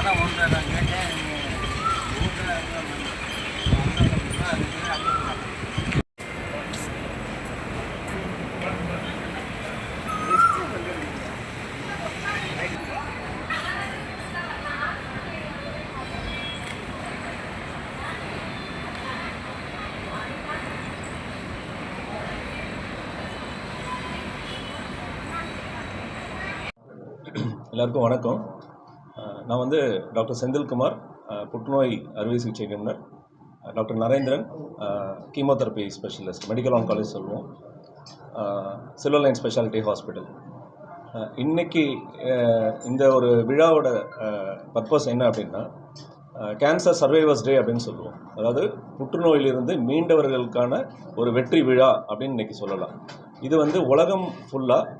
தான் ஒன்று நான் கேட்டேன் எல்லாருக்கும் வணக்கம். நான் வந்து டாக்டர் செந்தில்குமார் புற்றுநோய் அறுவை சிகிச்சை நிபுணர். Doctor Narendran chemotherapy specialist medical oncology சொல்லுவோம். சில்வர் லைன் ஸ்பெஷாலிட்டி ஹாஸ்பிட்டல் இன்னைக்கு இந்த ஒரு விழாவோட பர்பஸ் என்ன அப்படின்னா கேன்சர் சர்வைவர்ஸ் டே அப்படின்னு சொல்லுவோம். அதாவது புற்றுநோயிலிருந்து மீண்டவர்களுக்கான ஒரு வெற்றி விழா அப்படின்னு இன்றைக்கி சொல்லலாம். இது வந்து உலகம் ஃபுல்லாக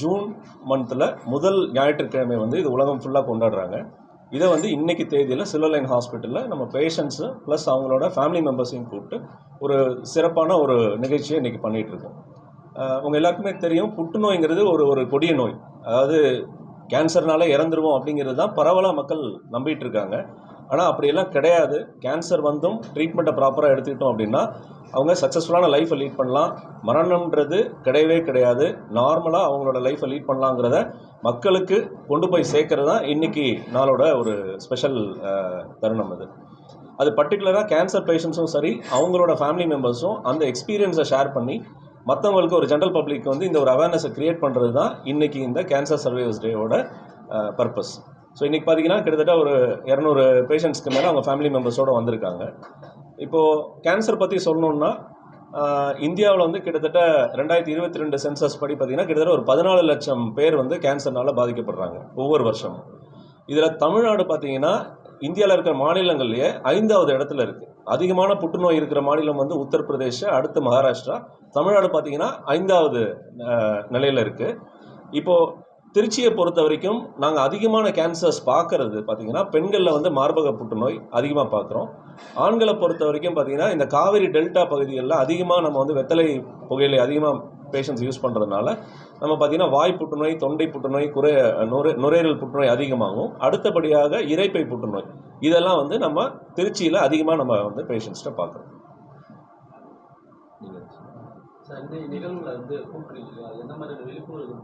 ஜூன் மந்தில் முதல் ஞாயிற்றுக்கிழமை வந்து இது உலகம் ஃபுல்லாக கொண்டாடுறாங்க. இதை வந்து இன்னைக்கு தேதியில் சில்வர் லைன் ஹாஸ்பிட்டலில் நம்ம பேஷண்ட்ஸு ப்ளஸ் அவங்களோட ஃபேமிலி மெம்பர்ஸையும் கூப்பிட்டு ஒரு சிறப்பான ஒரு நிகழ்ச்சியை இன்றைக்கி பண்ணிகிட்ருக்கோம் உங்கள் எல்லாருக்குமே தெரியும் புற்றுநோய்ங்கிறது ஒரு ஒரு கொடிய நோய். அதாவது கேன்சர்னால இறந்துருவோம் அப்படிங்கிறது தான் பரவலாக மக்கள் நம்பிட்டு இருக்காங்க. ஆனால் அப்படியெல்லாம் கிடையாது. கேன்சர் வந்தும் ட்ரீட்மெண்ட்டை ப்ராப்பராக எடுத்துக்கிட்டோம் அப்படின்னா அவங்க சக்ஸஸ்ஃபுல்லான லைஃப்பை லீட் பண்ணலாம். மரணம்ன்றது கிடையவே கிடையாது. நார்மலாக அவங்களோட லைஃப்பை லீட் பண்ணலாங்கிறத மக்களுக்கு கொண்டு போய் சேர்க்கறது தான் இன்றைக்கி நாளோட ஒரு ஸ்பெஷல் தருணம் அது. அது பர்டிகுலராக கேன்சர் பேஷண்ட்ஸும் சரி அவங்களோட ஃபேமிலி மெம்பர்ஸும் அந்த எக்ஸ்பீரியன்ஸை ஷேர் பண்ணி மற்றவங்களுக்கு ஒரு ஜென்ரல் பப்ளிக் வந்து இந்த ஒரு அவேர்னஸை க்ரியேட் பண்ணுறது தான் இன்றைக்கி இந்த கேன்சர் சர்வைவர்ஸ் டேவோட பர்பஸ் ஸோ இன்றைக்கி பார்த்தீங்கன்னா கிட்டத்தட்ட ஒரு இரநூறு பேஷண்ட்ஸ்க்கு மேலே அவங்க ஃபேமிலி மெம்பர்ஸோடு வந்திருக்காங்க. இப்போது கேன்சர் பற்றி சொல்லணுன்னா இந்தியாவில் வந்து கிட்டத்தட்ட ரெண்டாயிரத்தி இருபத்தி ரெண்டு சென்சஸ் படி பார்த்தீங்கன்னா கிட்டத்தட்ட ஒரு பதினாலு லட்சம் பேர் வந்து கேன்சர்னால் பாதிக்கப்படுறாங்க ஒவ்வொரு வருஷமும். இதில் தமிழ்நாடு பார்த்தீங்கன்னா இந்தியாவில் இருக்கிற மாநிலங்கள்லேயே ஐந்தாவது இடத்துல இருக்குது அதிகமான புற்றுநோய் இருக்கிற மாநிலம் வந்து உத்தரப்பிரதேஷ் அடுத்து மகாராஷ்டிரா. தமிழ்நாடு பார்த்தீங்கன்னா ஐந்தாவது நிலையில் இருக்குது இப்போது திருச்சியை பொறுத்த வரைக்கும் நாங்கள் அதிகமான கேன்சர்ஸ் பார்க்கறது பார்த்தீங்கன்னா பெண்களில் வந்து மார்பக புற்றுநோய் அதிகமாக பார்க்குறோம். ஆண்களை பொறுத்த வரைக்கும் பார்த்தீங்கன்னா இந்த காவிரி டெல்டா பகுதிகளில் அதிகமாக நம்ம வந்து வெத்தலை புகையிலை அதிகமாக பேஷண்ட்ஸ் யூஸ் பண்ணுறதுனால நம்ம பார்த்தீங்கன்னா வாய் புற்றுநோய் தொண்டை புற்றுநோய் குறை நுரை நுரையீரல் புற்றுநோய் அதிகமாகும் அடுத்தபடியாக இறைப்பை புற்றுநோய் இதெல்லாம் வந்து நம்ம திருச்சியில் அதிகமாக நம்ம வந்து பேஷண்ட்ஸ்கிட்ட பார்க்குறோம். இந்த நிகழ்வுல வந்து கூப்பிடுறீங்க என்ன மாதிரியான விழிப்புணர்வு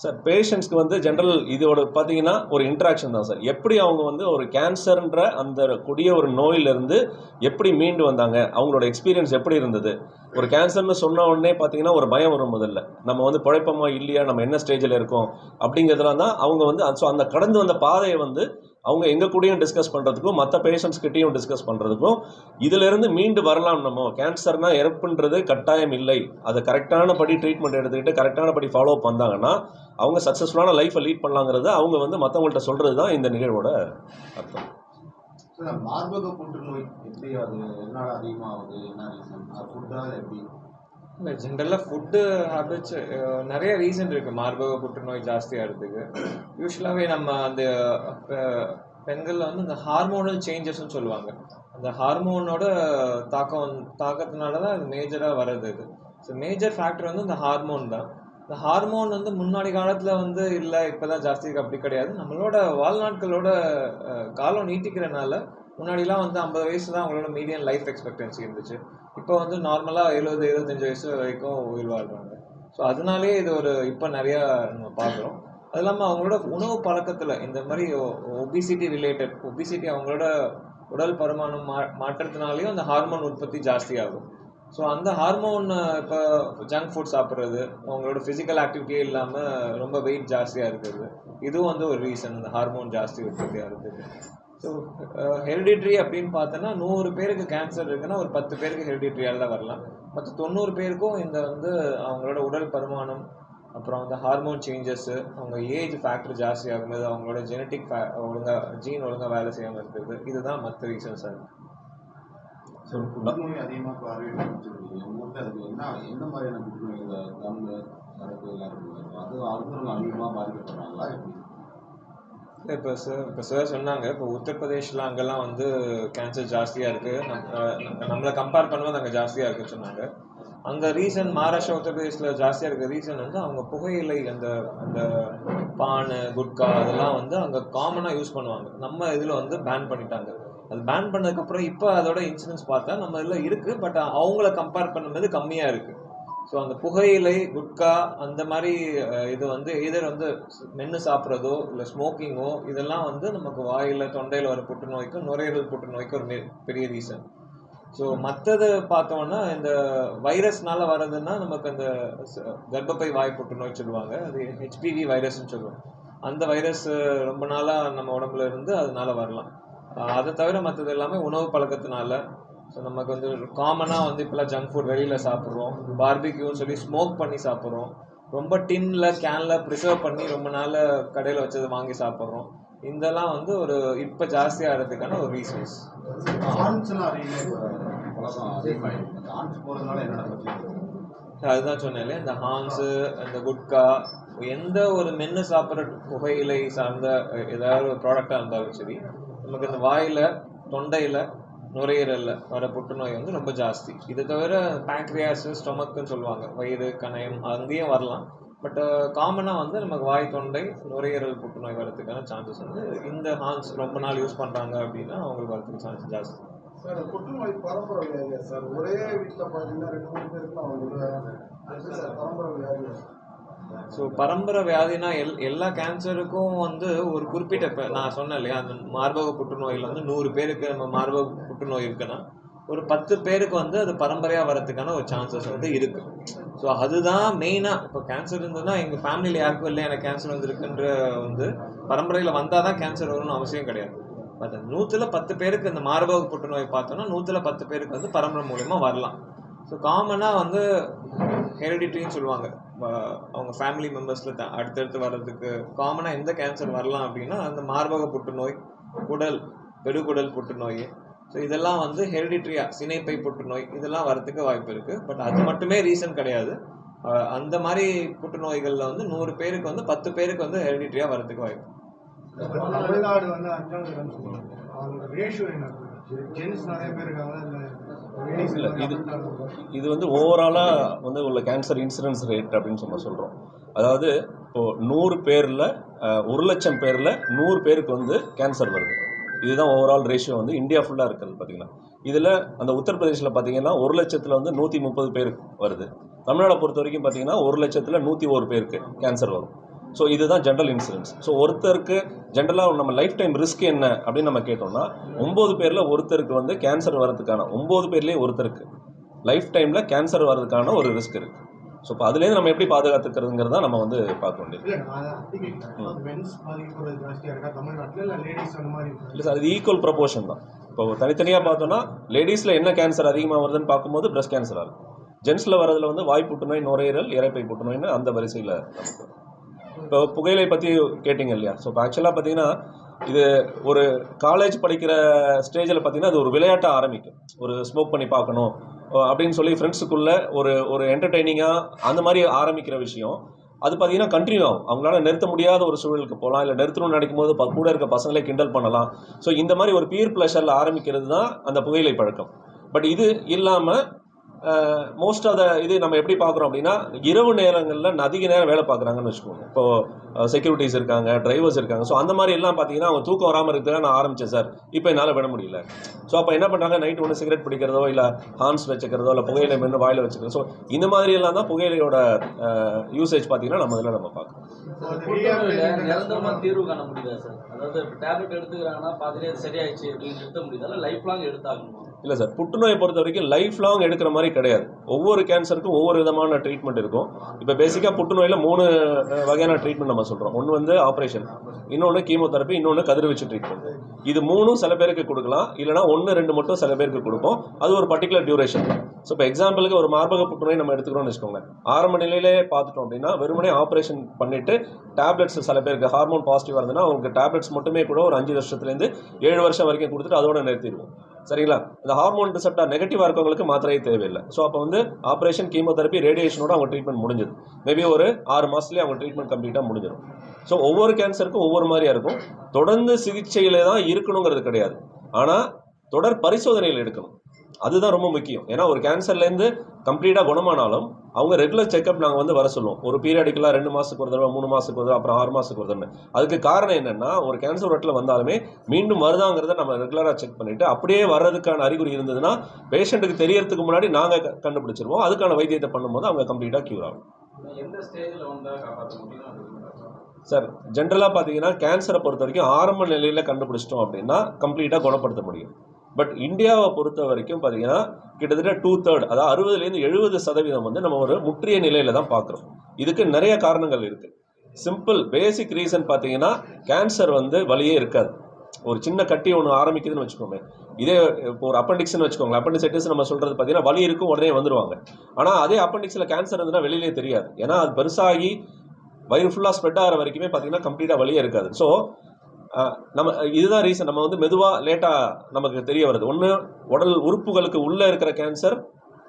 சார் பேஷண்ட்ஸ்க்கு வந்து ஜென்ரல் இதோட பார்த்தீங்கன்னா ஒரு இன்ட்ராக்ஷன் தான் சார் எப்படி அவங்க வந்து ஒரு கேன்சர்ன்ற அந்த கொடிய ஒரு நோயிலிருந்து எப்படி மீண்டு வந்தாங்க அவங்களோட எக்ஸ்பீரியன்ஸ் எப்படி இருந்தது? ஒரு கேன்சர்னு சொன்ன உடனே பார்த்தீங்கன்னா ஒரு பயம் வரும் முதல்ல. நம்ம வந்து பிழைப்போமா இல்லையா? நம்ம என்ன ஸ்டேஜில் இருக்கோம்? அப்படிங்கிறதுலாம் தான் அவங்க வந்து ஸோ அந்த கடந்து வந்த பாதையை வந்து அவங்க எங்கள் கூடயும் டிஸ்கஸ் பண்ணுறதுக்கும் மற்ற பேஷண்ட்ஸ் கிட்டேயும் டிஸ்கஸ் பண்ணுறதுக்கும் இதிலிருந்து மீண்டு வரலாம் நம்ம. கேன்சர்னா இறப்புன்றது கட்டாயம் இல்லை. அதை கரெக்டான படி ட்ரீட்மெண்ட் எடுத்துக்கிட்டு கரெக்டான படி ஃபாலோ பண்ணாங்கன்னா அவங்க சக்ஸஸ்ஃபுல்லான லைஃப்பை லீட் பண்ணலாங்கிறது அவங்க வந்து மற்றவங்கள்ட்ட சொல்கிறது தான் இந்த நிகழ்வோட அர்த்தம். மார்பக புற்றுநோய் எப்படி அது என்னால் அதிகமாகுது என்ன ரீசன் அது எப்படி? இல்லை ஜென்ரலாக ஃபுட்டு ஹேபிட்ஸ் நிறைய ரீசன் இருக்குது மார்பக புற்றுநோய் ஜாஸ்தியாகிறதுக்கு யூஸ்வலாகவே நம்ம அந்த பெண்களில் வந்து இந்த ஹார்மோனல் சேஞ்சஸ்ன்னு சொல்லுவாங்க. அந்த ஹார்மோனோட தாக்கம் தாக்கத்தினால தான் அது மேஜராக வர்றது இது. ஸோ மேஜர் ஃபேக்டர் வந்து இந்த ஹார்மோன் தான். இந்த ஹார்மோன் வந்து முன்னாடி காலத்தில் வந்து இல்லை இப்போ தான் ஜாஸ்தி இருக்குது அப்படி கிடையாது. நம்மளோட வாழ்நாட்களோட காலம் நீட்டிக்கிறனால முன்னாடிலாம் வந்து ஐம்பது வயசு தான் அவங்களோட மீடியன் லைஃப் எக்ஸ்பெக்டன்சி இருந்துச்சு. இப்போ வந்து நார்மலாக எழுபது எழுபத்தஞ்சு வயசு வரைக்கும் உயிர் வாழ்றாங்க. ஸோ அதனாலேயே இது ஒரு இப்போ நிறையா நம்ம பார்க்குறோம். அது இல்லாமல் அவங்களோட உணவு பழக்கத்தில் இந்த மாதிரி ஒபிசிட்டி ரிலேட்டட் ஒபிசிட்டி அவங்களோட உடல் பருமானம் மா மாற்றத்தினாலேயும் அந்த ஹார்மோன் உற்பத்தி ஜாஸ்தியாகும். ஸோ அந்த ஹார்மோன் இப்போ ஜங்க் ஃபுட் சாப்பிட்றது அவங்களோட ஃபிசிக்கல் ஆக்டிவிட்டியே இல்லாமல் ரொம்ப வெயிட் ஜாஸ்தியாக இருக்கிறது இதுவும் வந்து ஒரு ரீசன் இந்த ஹார்மோன் ஜாஸ்தி உற்பத்தியாக இருக்குது. ஸோ ஹெரிடிட்ரி uh, அப்படின்னு பார்த்தோன்னா நூறு பேருக்கு கேன்சர் இருக்குன்னா ஒரு பத்து பேருக்கு ஹெரிடிட்ரியால் தான் வரலாம். மற்ற தொண்ணூறு பேருக்கும் இந்த வந்து அவங்களோட உடல் பருமானம் அப்புறம் அந்த ஹார்மோன் சேஞ்சஸ்ஸு அவங்க ஏஜ் ஃபேக்டர் ஜாஸ்தி ஆகும்போது அவங்களோட ஜெனட்டிக் ஃபே ஒழுங்காக ஜீன் ஒழுங்காக வேலை செய்யாமல் இருக்குது இதுதான் மற்ற ரீசன்ஸ் அது ஸோ புற்றுநோய் அதிகமாக அதுக்கு என்ன மாதிரியான புற்றுநோய் இந்த அது அதிகமாக பாதிக்கப்படுறாங்களா எப்படி? இப்போ சார் இப்போ சார் சொன்னாங்க இப்போ உத்தரப்பிரதேஷ்ல அங்கெல்லாம் வந்து கேன்சர் ஜாஸ்தியாக இருக்குது நம்மளை கம்பேர் பண்ணும்போது அங்கே ஜாஸ்தியாக இருக்குன்னு சொன்னாங்க. அங்கே ரீசன் மகாராஷ்டிரா உத்தரப்பிரதேசில் ஜாஸ்தியாக இருக்க ரீசன் வந்து அவங்க புகையிலை அந்த அந்த பானு குட்கா அதெல்லாம் வந்து அங்கே காமனாக யூஸ் பண்ணுவாங்க. நம்ம இதில் வந்து பேன் பண்ணிட்டாங்க. அது பேன் பண்ணதுக்கப்புறம் இப்போ அதோட இன்சூரன்ஸ் பார்த்தா நம்ம இதில் இருக்குது பட் அவங்கள கம்பேர் பண்ணும்போது கம்மியாக இருக்குது ஸோ அந்த புகையிலை குட்கா அந்த மாதிரி இது வந்து எதர் வந்து மென்று சாப்பிட்றதோ இல்லை ஸ்மோக்கிங்கோ இதெல்லாம் வந்து நமக்கு வாயில் தொண்டையில் வர புற்றுநோய்க்கும் நுரையீரல் புற்றுநோய்க்கும் ஒரு மெ- பெரிய ரீசன் ஸோ மற்றது பார்த்தோம்னா இந்த வைரஸ்னால வர்றதுன்னா நமக்கு அந்த கர்ப்பப்பை வாய் புற்றுநோய் சொல்லுவாங்க. அது ஹெச்பிவி வைரஸ்னு சொல்லுவோம். அந்த வைரஸ் ரொம்ப நாளாக நம்ம உடம்புல இருந்து அதனால வரலாம். அதை தவிர மற்றது எல்லாமே உணவு பழக்கத்தினால ஸோ நமக்கு வந்து காமனாக வந்து இப்போலாம் ஜங்க் ஃபுட் வெளியில் சாப்பிட்றோம். பார்பிக்யூன்னு சொல்லி ஸ்மோக் பண்ணி சாப்பிட்றோம். ரொம்ப டின்ல கேன்ல ப்ரிசர்வ் பண்ணி ரொம்ப நாள் கடையில் வச்சது வாங்கி சாப்பிட்றோம். இதெல்லாம் வந்து ஒரு இப்போ ஜாஸ்தியாகிறதுக்கான ஒரு ரீசன்ஸ்? அதுதான் சொன்னேன்ல இந்த ஹான்ஸு இந்த குட்கா எந்த ஒரு மென்று சாப்பிட்ற புகையிலை சார்ந்த ஏதாவது ஒரு ப்ராடக்டாக இருந்தாலும் சரி நமக்கு இந்த வாயில் தொண்டையில் நுரையீரலில் வர புற்றுநோய் வந்து ரொம்ப ஜாஸ்தி. இது தவிர பேங்க்ரியாஸு ஸ்டொமக்குன்னு சொல்லுவாங்க. வயிறு கணையம் அங்கேயும் வரலாம். பட் காமனாக uh, வந்து நமக்கு வாய் தொண்டை நுரையீரல் புற்றுநோய் வரதுக்கான சான்சஸ் வந்து இந்த ஹான்ஸ் ரொம்ப நாள் யூஸ் பண்ணுறாங்க அப்படின்னா அவங்களுக்கு வரதுக்கு சான்ஸ் ஜாஸ்தி. சார் புற்றுநோய் பரம்பரை சார் ஒரே வீட்டில் பார்த்தீங்கன்னா ரெண்டு மூணு பேருக்கு வந்து எப்படி சார் பரம்பரை வியாதி ஸோ பரம்பரை வியாதினா எல் எல்லா கேன்சருக்கும் வந்து ஒரு குறிப்பிட்ட இப்போ நான் சொன்னேன் இல்லையா அந்த மார்பக புற்றுநோயில் வந்து நூறு பேருக்கு நம்ம மார்பக புற்றுநோய் இருக்குன்னா ஒரு பத்து பேருக்கு வந்து அது பரம்பரையாக வரதுக்கான ஒரு சான்சஸ் வந்து இருக்கு. ஸோ அதுதான் மெயினாக இப்போ கேன்சர் இருந்ததுன்னா எங்கள் ஃபேமிலியில் யாருக்கும் இல்லை எனக்கு கேன்சர் வந்துருக்குன்ற வந்து பரம்பரையில் வந்தால் தான் கேன்சர் வரும்னு அவசியம் கிடையாது. பட் நூற்றில் பத்து பேருக்கு இந்த மார்பக புற்றுநோய் பார்த்தோன்னா நூற்றில் பத்து பேருக்கு வந்து பரம்பரை மூலயமா வரலாம். ஸோ காமனாக வந்து ஹெரிடிட்டின்னு சொல்லுவாங்க. அவங்க ஃபேமிலி மெம்பர்ஸில் த அடுத்தடுத்து வர்றதுக்கு காமனாக எந்த கேன்சர் வரலாம் அப்படின்னா அந்த மார்பக புற்றுநோய் குடல் பெருகுடல் புற்றுநோய். ஸோ இதெல்லாம் வந்து ஹெரிடிட்ரியா சினைப்பை புற்றுநோய் இதெல்லாம் வரத்துக்கு வாய்ப்பு இருக்குது பட் அது மட்டுமே ரீசன் கிடையாது. அந்த மாதிரி புற்றுநோய்களில் வந்து நூறு பேருக்கு வந்து பத்து பேருக்கு வந்து ஹெரிடிட்ரியா வரதுக்கு வாய்ப்பு. தமிழ்நாடு வந்து அஞ்சாவது இல்லை இது இது வந்து ஓவராலாக வந்து உள்ள கேன்சர் இன்சிடென்ஸ் ரேட் அப்படின்னு நம்ம சொல்கிறோம் அதாவது இப்போது நூறு பேரில் ஒரு லட்சம் பேரில் நூறு பேருக்கு வந்து கேன்சர் வருது. இதுதான் ஓவரால் ரேஷியோ வந்து இந்தியா ஃபுல்லாக இருக்கிறது பார்த்தீங்கன்னா இதில் அந்த உத்தரப்பிரதேசில் பார்த்தீங்கன்னா ஒரு லட்சத்தில் வந்து நூற்றி முப்பது பேருக்கு வருது. தமிழ்நாடை பொறுத்த வரைக்கும் பார்த்தீங்கன்னா ஒரு லட்சத்தில் நூற்றி ஒரு பேருக்கு கேன்சர் வரும். ஸோ இதுதான் ஜென்ரல் இன்சூரன்ஸ் ஸோ ஒருத்தருக்கு ஜென்ரலாக நம்ம லைஃப் டைம் ரிஸ்க் என்ன அப்படின்னு நம்ம கேட்டோம்னா ஒம்பது பேரில் ஒருத்தருக்கு வந்து கேன்சர் வரதுக்கான ஒம்பது பேர்லேயே ஒருத்தருக்கு லைஃப் டைமில் கேன்சர் வர்றதுக்கான ஒரு ரிஸ்க் இருக்குது ஸோ இப்போ அதுலேருந்து நம்ம எப்படி பாதுகாத்துக்கிறதுங்கிறத நம்ம வந்து பார்க்க வேண்டியது. இல்லை சார் அது ஈக்குவல் ப்ரொபோர்ஷன் தான். இப்போ தனித்தனியாக பார்த்தோன்னா லேடிஸில் என்ன கேன்சர் அதிகமாக வருதுன்னு பார்க்கும்போது பிரஸ்ட் கேன்சராக இருக்கும். ஜென்ஸில் வரதுல வந்து வாய் புற்றுநோய் நுரையீரல் இரைப்பை புற்றுநோய்னு அந்த வரிசையில் நமக்கு இப்போ புகையிலை பற்றி கேட்டிங்க இல்லையா? ஸோ இப்போ ஆக்சுவலாக பார்த்தீங்கன்னா இது ஒரு காலேஜ் படிக்கிற ஸ்டேஜில் பார்த்தீங்கன்னா அது ஒரு விளையாட்டாக ஆரம்பிக்கும். ஒரு ஸ்மோக் பண்ணி பார்க்கணும் அப்படின்னு சொல்லி ஃப்ரெண்ட்ஸுக்குள்ளே ஒரு ஒரு என்டர்டெய்னிங்காக அந்த மாதிரி ஆரம்பிக்கிற விஷயம். அது பார்த்தீங்கன்னா கண்டினியூ ஆகும். அவங்களால நிறுத்த முடியாத ஒரு சூழலுக்கு போகலாம் இல்லை நிறுத்தணும்னு நினைக்கும் போது கூட இருக்க பசங்களே கிண்டல் பண்ணலாம். ஸோ இந்த மாதிரி ஒரு பியர் ப்ளஷரில் ஆரம்பிக்கிறது தான் அந்த புகையிலை பழக்கம். பட் இது இல்லாமல் மோஸ்ட் ஆஃப் த இது நம்ம எப்படி பார்க்குறோம் அப்படின்னா இரவு நேரங்களில் அதிக நேரம் வேலை பார்க்குறாங்கன்னு வச்சுக்கோங்க. இப்போ செக்யூரிட்டிஸ் இருக்காங்க டிரைவர்ஸ் இருக்காங்க. ஸோ அந்த மாதிரி எல்லாம் பார்த்தீங்கன்னா அவங்க தூக்கம் வராமல் இருக்கிறதுக்காக நான் ஆரம்பித்தேன் சார் இப்போ என்னால் விட முடியல. ஸோ அப்போ என்ன பண்ணுறாங்க நைட் ஒன்று சிகரெட் பிடிக்கிறதோ இல்லை ஹார்ன்ஸ் வச்சுக்கிறதோ இல்லை புகையிலை மென்று வாயில் வச்சுக்கிறதோ ஸோ இந்த மாதிரி எல்லாம் தான் புகையிலையோட யூசேஜ் பார்த்தீங்கன்னா நம்ம இதில் நம்ம பார்க்குறோம். தீர்வு காண சார் அதாவது டேப்லெட் எடுத்துக்கிறாங்கன்னா பாதிலே சரியாயிடுச்சு அப்படின்னு நிறுத்த முடியாது? லைஃப் லாங் எடுத்தாகணும்? இல்லை சார் புற்றுநோயை பொறுத்த வரைக்கும் லைஃப் லாங் எடுக்கிற மாதிரி கிடையாது. ஒவ்வொரு கேன்சருக்கும் ஒவ்வொரு விதமான ட்ரீட்மெண்ட் இருக்கும். இப்போ பேசிக்காக புற்றுநோயில் மூணு வகையான ட்ரீட்மெண்ட் நம்ம சொல்கிறோம் ஒன்று வந்து ஆப்ரேஷன் இன்னொன்று கீமோதெரப்பி இன்னொன்று கதிர்வீச்சு ட்ரீட்மெண்ட் இது மூணும் சில பேருக்கு கொடுக்கலாம். இல்லைனா ஒன்று ரெண்டு மட்டும் சில பேருக்கு கொடுப்போம். அது ஒரு பர்டிகுலர் டியூரேஷன் ஸோ இப்போ எக்ஸாம்பிளுக்கு ஒரு மார்பக புற்றுநோய் நம்ம எடுத்துக்கிறோம்னு வச்சுக்கோங்க ஆரம்ப நிலையிலே பார்த்துட்டோம் அப்படின்னா வெறுமனே ஆப்ரேஷன் பண்ணிட்டு டேப்லெட்ஸ் சில பேருக்கு ஹார்மோன் பாசிட்டிவ் இருந்ததுன்னா அவங்களுக்கு டேப்லெட்ஸ் மட்டுமே கூட ஒரு அஞ்சு வருஷத்துலேருந்து ஏழு வருஷம் வரைக்கும் கொடுத்துட்டு அதோட நிறுத்திடுவோம். சரிங்களா? இந்த ஹார்மோன் ரிசப்டார் நெகட்டிவாக இருக்கவங்களுக்கு மாத்திரையே தேவையில்லை. ஸோ அப்போ வந்து ஆப்ரேஷன் கீமோதெரப்பி ரேடியேஷனோட அவங்க ட்ரீட்மெண்ட் முடிஞ்சது. மேபி ஒரு ஆறு மாதத்துலேயே அவங்க ட்ரீட்மெண்ட் கம்ப்ளீட்டாக முடிஞ்சிடும். ஸோ ஒவ்வொரு கேன்சருக்கும் ஒவ்வொரு மாதிரியாக இருக்கும். தொடர்ந்து சிகிச்சையில் தான் இருக்கணுங்கிறது கிடையாது. ஆனால் தொடர் பரிசோதனைகள் எடுக்கணும். அதுதான் ரொம்ப முக்கியம். ஏன்னா ஒரு கேன்சர்லேருந்து கம்ப்ளீட்டாக குணமானாலும் அவங்க ரெகுலர் செக்அப் நாங்கள் வந்து வர சொல்லுவோம். ஒரு பீரியடிக்கலாக ரெண்டு மாதத்துக்கு ஒரு தடவை மூணு மாதத்துக்கு ஒரு தடவை அப்புறம் ஆறு மாதத்துக்கு ஒரு தடவை. அதுக்கு காரணம் என்னென்னா ஒரு கேன்சர் இடத்துல வந்தாலுமே மீண்டும் வருதாங்கிறத நம்ம ரெகுலராக செக் பண்ணிவிட்டு அப்படியே வர்றதுக்கான அறிகுறி இருந்ததுன்னா பேஷண்ட்டுக்கு தெரியறதுக்கு முன்னாடி நாங்கள் கண்டுபிடிச்சிருவோம். அதுக்கான வைத்தியத்தை பண்ணும்போது அவங்க கம்ப்ளீட்டாக க்யூர் ஆகும். சார் ஜென்ரலாக பார்த்தீங்கன்னா கேன்சரை பொறுத்த வரைக்கும் ஆரம்ப நிலையில் கண்டுபிடிச்சிட்டோம் அப்படின்னா கம்ப்ளீட்டாக குணப்படுத்த முடியும். பட் இந்தியாவை பொறுத்த வரைக்கும் பார்த்தீங்கன்னா கிட்டத்தட்ட டூ தேர்ட் அதாவது அறுபதுலேருந்து எழுபது சதவீதம் வந்து நம்ம ஒரு முற்றிய நிலையில தான் பார்க்குறோம் இதுக்கு நிறைய காரணங்கள் இருக்குது சிம்பிள் பேசிக் ரீசன் பார்த்தீங்கன்னா கேன்சர் வந்து வலியே இருக்காது. ஒரு சின்ன கட்டி ஒன்று ஆரம்பிக்குதுன்னு வச்சுக்கோங்க இதே இப்போ ஒரு அப்பண்டிக்ஸ்னு வச்சுக்கோங்க அப்பண்டிசைட்டிஸ் நம்ம சொல்கிறது பார்த்தீங்கன்னா வலி இருக்கும் உடனே வந்துடுவாங்க ஆனால் அதே அப்பண்டிக்ஸில் கேன்சர் இருந்ததுன்னா வெளியிலே தெரியாது. ஏன்னா அது பெருசாகி வயிறு ஃபுல்லாக ஸ்ப்ரெட் ஆகிற வரைக்குமே பார்த்தீங்கன்னா கம்ப்ளீட்டாக வலியே இருக்காது. ஸோ நம்ம இதுதான் ரீசன் நம்ம வந்து மெதுவாக லேட்டாக நமக்கு தெரிய வருது. ஒன்று உடல் உறுப்புகளுக்கு உள்ளே இருக்கிற கேன்சர்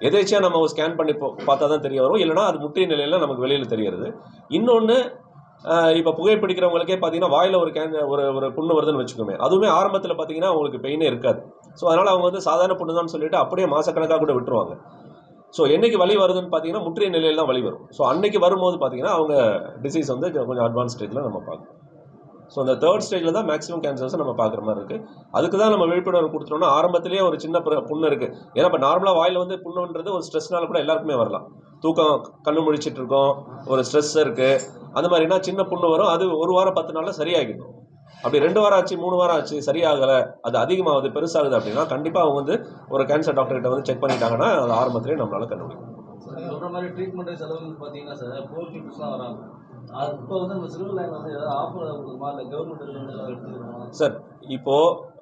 எதேச்சியாக நம்ம ஸ்கேன் பண்ணி போ- பார்த்தா தான் தெரிய வரும். இல்லைனா அது முற்றிய நிலையில் நமக்கு வெளியில் தெரியறது இன்னொன்று இப்போ புகைப்பிடிக்கிறவங்களுக்கே பார்த்தீங்கன்னா வாயில் ஒரு கேன் ஒரு ஒரு புண்ணு வருதுன்னு வச்சுக்கோமே. அதுவுமே ஆரம்பத்தில் பார்த்தீங்கன்னா அவங்களுக்கு பெயினே இருக்காது. ஸோ அதனால் அவங்க வந்து சாதாரண புண்ணு தான் சொல்லிட்டு அப்படியே மாதக்கணக்காக கூட விட்டுருவாங்க. ஸோ என்னைக்கு வழி வருதுன்னு பார்த்தீங்கன்னா முற்றிய நிலையில் தான் வழி வரும். ஸோ அன்னைக்கு வரும்போது பார்த்தீங்கன்னா அவங்க டிசீஸ் வந்து கொஞ்சம் அட்வான்ஸ் ஸ்டேஜில் நம்ம பார்க்கணும் ஸோ அந்த தேர்ட் ஸ்டேஜில் தான் மேக்ஸிமம் கேன்சர்ஸை நம்ம பார்க்குற மாதிரி இருக்குது அதுக்கு தான் நம்ம விழிப்புணர்வு கொடுத்துட்டோம்னா ஆரம்பத்திலேயே ஒரு சின்ன புண்ணு இருக்குது ஏன்னா இப்போ நார்மலாக வாயில் வந்து புண்ணுன்றது ஒரு ஸ்ட்ரெஸ்னால கூட எல்லாருக்குமே வரலாம். தூக்கம் கண்ணு முழிச்சிட்டு இருக்கோம் ஒரு ஸ்ட்ரெஸ் இருக்குது அந்த மாதிரினா சின்ன புண்ணு வரும். அது ஒரு வாரம் பத்து நாளில் சரியாகிடும். அப்படி ரெண்டு வாரம் ஆச்சு மூணு வாரம் ஆச்சு சரியாகலை அது அதிகமாகுது பெருசாகுது அப்படின்னா கண்டிப்பாக அவங்க வந்து ஒரு கேன்சர் டாக்டர்கிட்ட வந்து செக் பண்ணிட்டாங்கன்னா அது ஆரம்பத்திலேயே நம்மளால கண்டுபிடிக்கும் மாதிரி ட்ரீட்மெண்ட் செலவுன்னு பார்த்தீங்கன்னா சார் போர் வராங்க. அது இப்போ வந்து நம்ம சில்வர் லைன் வந்து ஏதாவது ஆஃபர் கொடுக்குமா? இல்லை கவர்மெண்ட் சார் இப்போது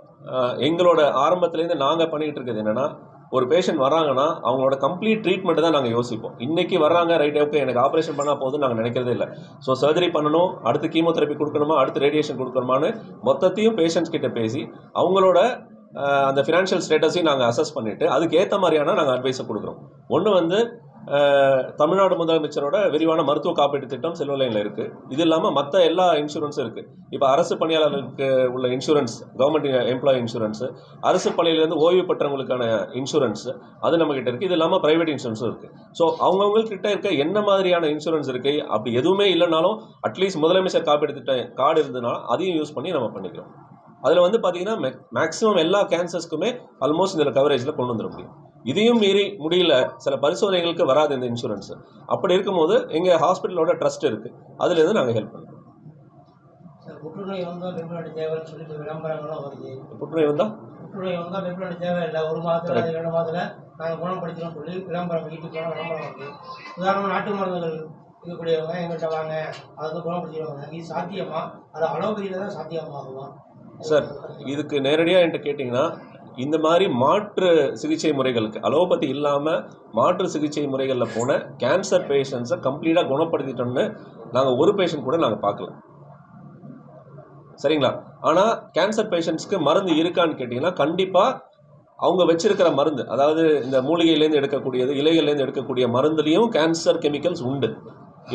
எங்களோட ஆரம்பத்துலேருந்து நாங்கள் பண்ணிகிட்டு இருக்கிறது என்னென்னா ஒரு பேஷண்ட் வராங்கன்னா அவங்களோட கம்ப்ளீட் ட்ரீட்மெண்ட் தான் நாங்கள் யோசிப்போம். இன்னைக்கு வர்றாங்க ரைட் ஓகே எனக்கு ஆப்ரேஷன் பண்ணால் போதும் நாங்கள் நினைக்கிறதே இல்லை. ஸோ சர்ஜரி பண்ணணும் அடுத்து கீமோதெரப்பி கொடுக்கணுமா அடுத்து ரேடியேஷன் கொடுக்கணுமான்னு மொத்தத்தையும் பேஷண்ட்ஸ் கிட்ட பேசி அவங்களோட அந்த ஃபினான்ஷியல் ஸ்டேட்டஸையும் நாங்கள் அசஸ் பண்ணிவிட்டு அதுக்கு ஏற்ற மாதிரியான நாங்கள் அட்வைஸை கொடுக்குறோம். ஒன்று வந்து தமிழ்நாடு முதலமைச்சரோட விரிவான மருத்துவ காப்பீட்டு திட்டம் செல்வ லைனில் இருக்குது இது இல்லாமல் மற்ற எல்லா இன்சூரன்ஸும் இருக்குது இப்போ அரசு பணியாளர்களுக்கு உள்ள இன்சூரன்ஸ் கவர்மெண்ட் எம்ப்ளாயி இன்சூரன்ஸு அரசு பணியிலேருந்து ஓய்வு பெற்றவங்களுக்கான இன்சூரன்ஸ் அது நம்மக்கிட்ட இருக்குது இது இல்லாமல் ப்ரைவேட் இன்சூரன்ஸும் இருக்குது ஸோ அவங்கவுங்கக்கிட்ட இருக்க என்ன மாதிரியான இன்சூரன்ஸ் இருக்குது அப்படி எதுவுமே இல்லைனாலும் அட்லீஸ்ட் முதலமைச்சர் காப்பீடு திட்டம் கார்டு இருந்ததுனால அதையும் யூஸ் பண்ணி நம்ம பண்ணிக்கிறோம். அதில் வந்து பார்த்தீங்கன்னா மேக்ஸிமம் எல்லா கேன்சர்ஸ்க்குமே ஆல்மோஸ்ட் இதில் கவரேஜில் கொண்டு வந்துட முடியும். இதையும் மீறி முடியல சில பரிசோதனைகளுக்கு வராது இந்த இன்சூரன்ஸ் அப்படி இருக்கும்போது எங்கள் ஹாஸ்பிட்டலோட ட்ரஸ்ட் இருக்குது அதுலேருந்து நாங்கள் ஹெல்ப் பண்ணுறோம் புற்றுநோய் வந்தால் வெப்பநாடு தேவைன்னு சொல்லிட்டு விளம்பரங்கள்லாம் வருது. புற்றுநோய் வந்தால் புற்றுநோய் வந்தால் வெப்பநாடு தேவையில்லை. ஒரு மாதத்துல ரெண்டு மாதத்துல நாங்கள் குணப்படுத்தினோம் சொல்லி விளம்பரம் வீட்டுக்கு விளம்பரம் வருது. உதாரணமாக நாட்டு மருந்துகள் இருக்கக்கூடியவங்க எங்கள்கிட்ட வாங்க அதை வந்து குணப்படுத்திடுவாங்க இது சாத்தியமா? அது அலோபதியில் தான் சாத்தியமாகுமா? சார் இதுக்கு நேரடியாக என்கிட்ட கேட்டிங்கன்னா இந்த மாதிரி மாற்று சிகிச்சை முறைகளுக்கு அலோபதி இல்லாமல் மாற்று சிகிச்சை முறைகளில் போன கேன்சர் பேஷண்ட்ஸை கம்ப்ளீட்டாக குணப்படுத்திட்டோம்னு நாங்கள் ஒரு பேஷண்ட் கூட நாங்கள் பார்க்கல. சரிங்களா? ஆனால் கேன்சர் பேஷண்ட்ஸ்க்கு மருந்து இருக்கான்னு கேட்டிங்கன்னா கண்டிப்பாக அவங்க வச்சிருக்கிற மருந்து அதாவது இந்த மூலிகையிலேருந்து எடுக்கக்கூடியது இலைகள்லேருந்து எடுக்கக்கூடிய மருந்துலேயும் கேன்சர் கெமிக்கல்ஸ் உண்டு.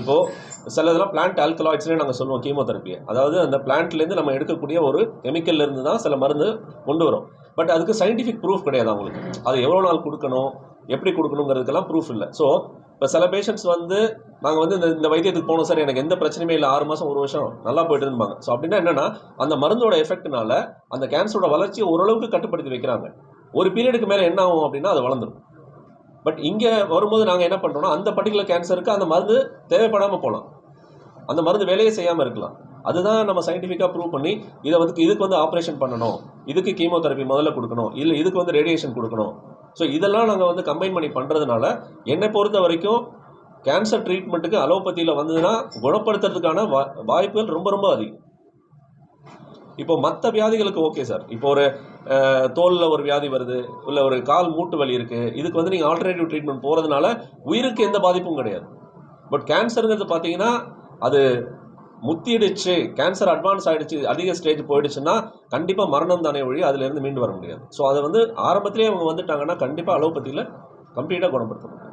இப்போது சிலதெல்லாம் பிளான்ட் ஆல்கலாய்ட்ஸ்னே நாங்கள் சொல்லுவோம் கீமோதெரப்பியை அதாவது அந்த பிளான்ட்லேருந்து நம்ம எடுக்கக்கூடிய ஒரு கெமிக்கல்ல இருந்து தான் சில மருந்து கொண்டு வரும். பட் அதுக்கு சயின்டிஃபிக் ப்ரூஃப் கிடையாது அவங்களுக்கு. அது எவ்வளோ நாள் கொடுக்கணும் எப்படி கொடுக்கணுங்கிறதுக்கெல்லாம் ப்ரூஃப் இல்லை. ஸோ இப்போ சில பேஷண்ட்ஸ் வந்து நாங்கள் வந்து இந்த இந்த வைத்தியத்துக்கு போனோம் சார் எனக்கு எந்த பிரச்சனையுமே இல்லை ஆறு மாதம் ஒரு வருஷம் நல்லா போயிட்டு இருந்தாங்க ஸோ அப்படின்னா என்னென்னா அந்த மருந்தோட எஃபெக்ட்னால அந்த கேன்சரோட வளர்ச்சியை ஓரளவுக்கு கட்டுப்படுத்தி வைக்கிறாங்க. ஒரு பீரியடுக்கு மேலே என்ன ஆகும் அப்படின்னா அது வளர்ந்துடும் பட் இங்கே வரும்போது நாங்கள் என்ன பண்ணுறோம்னா அந்த பர்டிகுலர் கேன்சருக்கு அந்த மருந்து தேவைப்படாமல் போகலாம் அந்த மருந்து வேலையே செய்யாமல் இருக்கலாம். அதுதான் நம்ம சயின்டிஃபிக்காக ப்ரூவ் பண்ணி இதை வந்து இதுக்கு வந்து ஆப்ரேஷன் பண்ணணும். இதுக்கு கீமோதெரப்பி முதல்ல கொடுக்கணும். இல்லை இதுக்கு வந்து ரேடியேஷன் கொடுக்கணும். ஸோ இதெல்லாம் நாங்கள் வந்து கம்பைன் பண்ணி பண்ணுறதுனால என்னை பொறுத்த வரைக்கும் கேன்சர் ட்ரீட்மெண்ட்டுக்கு அலோபதியில் வந்ததுன்னா குணப்படுத்துறதுக்கான வா வாய்ப்புகள் ரொம்ப ரொம்ப அதிகம். இப்போ மற்ற வியாதிகளுக்கு ஓகே சார் இப்போ ஒரு தோலில் ஒரு வியாதி வருது இல்லை ஒரு கால் மூட்டு வலி இருக்குது இதுக்கு வந்து நீங்கள் ஆல்டர்னேட்டிவ் ட்ரீட்மெண்ட் போகிறதுனால உயிருக்கு எந்த பாதிப்பும் கிடையாது. பட் கேன்சருங்கிறது பார்த்தீங்கன்னா அது முத்திடுச்சு கேன்சர் அட்வான்ஸ் ஆகிடுச்சு அதிக ஸ்டேஜ் போயிடுச்சுன்னா கண்டிப்பாக மரணம் தானே ஒழி அதுலேருந்து மீண்டு வர முடியாது. ஸோ அதை வந்து ஆரம்பத்திலேயே அவங்க வந்துட்டாங்கன்னா கண்டிப்பாக அலோபதியில் கம்ப்ளீட்டாக குணப்படுத்த முடியும்.